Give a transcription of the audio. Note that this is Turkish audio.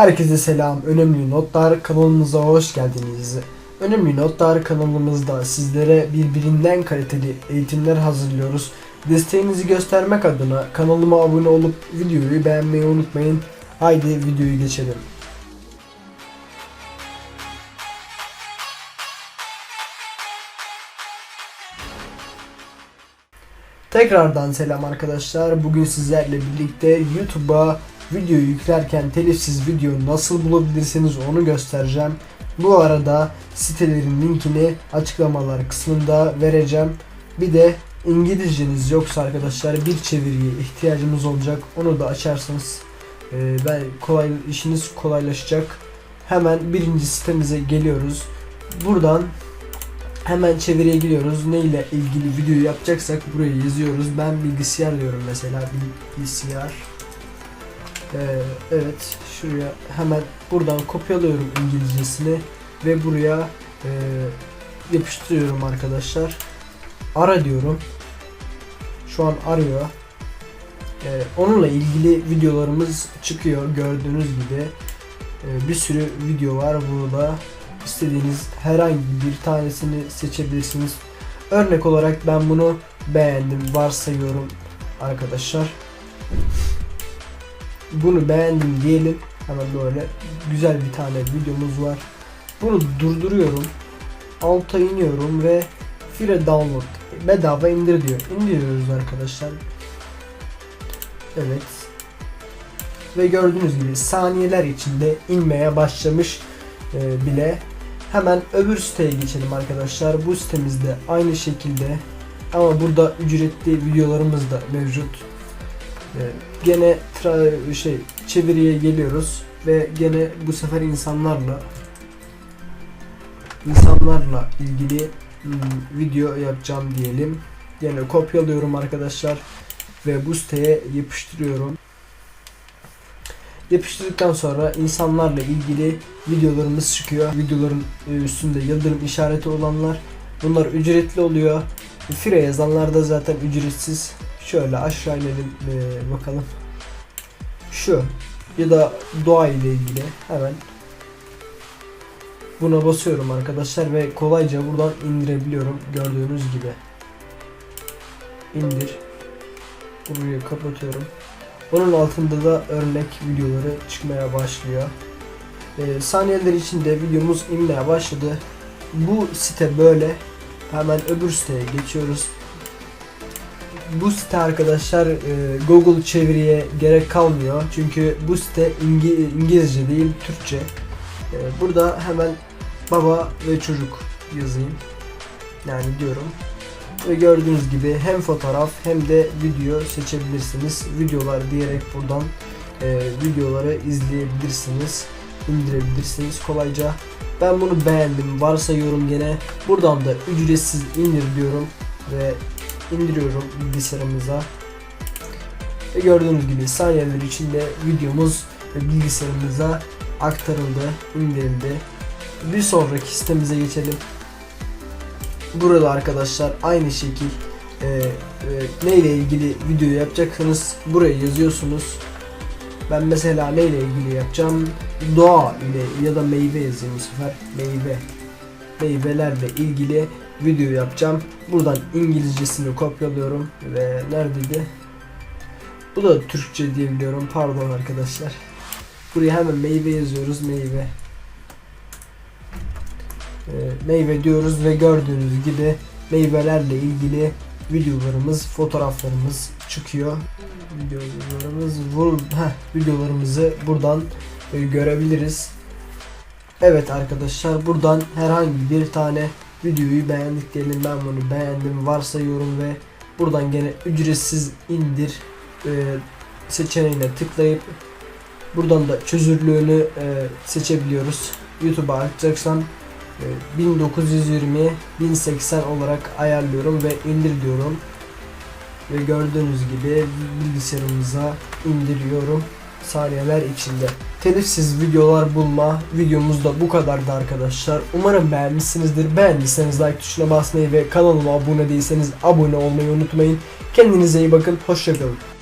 Herkese selam. Önemli Notlar kanalımıza hoş geldiniz. Önemli Notlar kanalımızda sizlere birbirinden kaliteli eğitimler hazırlıyoruz. Desteğinizi göstermek adına kanalıma abone olup videoyu beğenmeyi unutmayın. Haydi videoyu geçelim. Tekrardan selam arkadaşlar. Bugün sizlerle birlikte YouTube'a video yüklerken telifsiz video nasıl bulabilirsiniz onu göstereceğim. Bu arada sitelerin linkini açıklamalar kısmında vereceğim. Bir de İngilizceniz yoksa arkadaşlar bir çeviriye ihtiyacımız olacak. Onu da açarsanız e, ben kolay işiniz kolaylaşacak. Hemen birinci sitemize geliyoruz. Buradan Hemen çeviriye giriyoruz. Ne ile ilgili video yapacaksak buraya yazıyoruz. Ben bilgisayar diyorum mesela. Bilgisayar. Ee, evet. Şuraya hemen buradan kopyalıyorum İngilizcesini. Ve buraya e, yapıştırıyorum arkadaşlar. Ara diyorum. Şu an arıyor. Ee, onunla ilgili videolarımız çıkıyor gördüğünüz gibi. Ee, bir sürü video var burada istediğiniz herhangi bir tanesini seçebilirsiniz. Örnek olarak ben bunu beğendim varsayıyorum arkadaşlar. Bunu beğendim diyelim. Hemen böyle güzel bir tane videomuz var. Bunu durduruyorum. Alta iniyorum ve Fire Download bedava indir diyor. İndiriyoruz arkadaşlar. Evet. Ve gördüğünüz gibi saniyeler içinde inmeye başlamış e, bile. Hemen öbür siteye geçelim arkadaşlar. Bu sitemizde aynı şekilde ama burada ücretli videolarımız da mevcut. E, gene tra- şey çeviriye geliyoruz ve gene bu sefer insanlarla insanlarla ilgili hmm, video yapacağım diyelim. Yine kopyalıyorum arkadaşlar ve bu siteye yapıştırıyorum. Yapıştırdıktan sonra insanlarla ilgili videolarımız çıkıyor. Videoların e, üstünde yıldırım işareti olanlar bunlar ücretli oluyor. Fire yazanlar da zaten ücretsiz. Şöyle aşağı inelim e, bakalım. Şu ya da doğa ile ilgili hemen buna basıyorum arkadaşlar ve kolayca buradan indirebiliyorum gördüğünüz gibi. İndir. Burayı kapatıyorum. Onun altında da örnek videoları çıkmaya başlıyor. E, saniyeler içinde videomuz inmeye başladı. Bu site böyle. Hemen öbür siteye geçiyoruz. Bu site arkadaşlar e, Google çeviriye gerek kalmıyor. Çünkü bu site İngi- İngilizce değil Türkçe. E, burada hemen baba ve çocuk yazayım. Yani diyorum. Ve gördüğünüz gibi hem fotoğraf hem de video seçebilirsiniz. Videolar diyerek buradan e, videoları izleyebilirsiniz. indirebilirsiniz kolayca. Ben bunu beğendim. Varsayıyorum gene. Buradan da ücretsiz indir diyorum ve indiriyorum bilgisayarımıza. Ve gördüğünüz gibi saniyeler içinde videomuz bilgisayarımıza aktarıldı, indirildi. Bir sonraki sitemize geçelim. Burada arkadaşlar aynı şekil e, e, ne ilgili video yapacaksanız buraya yazıyorsunuz. Ben mesela ne ile ilgili yapacağım? Doğa ile ya da meyve yazayım bu sefer. Meyve. Meyvelerle ilgili video yapacağım. Buradan İngilizcesini kopyalıyorum ve neredeydi? Bu da Türkçe diye biliyorum. Pardon arkadaşlar. Buraya hemen meyve yazıyoruz. Meyve. E, meyve diyoruz ve gördüğünüz gibi meyvelerle ilgili videolarımız, fotoğraflarımız çıkıyor. Videolarımız, vur, heh, videolarımızı buradan e, görebiliriz. Evet arkadaşlar buradan herhangi bir tane videoyu beğendik diyelim ben bunu beğendim varsayıyorum ve buradan gene ücretsiz indir e, seçeneğine tıklayıp buradan da çözünürlüğünü e, seçebiliyoruz. YouTube'a atacaksan e, 1920 1080 olarak ayarlıyorum ve indir diyorum. Ve gördüğünüz gibi bilgisayarımıza indiriyorum saniyeler içinde. Telifsiz videolar bulma videomuz da bu kadardı arkadaşlar. Umarım beğenmişsinizdir. Beğendiyseniz like tuşuna basmayı ve kanalıma abone değilseniz abone olmayı unutmayın. Kendinize iyi bakın. Hoşçakalın.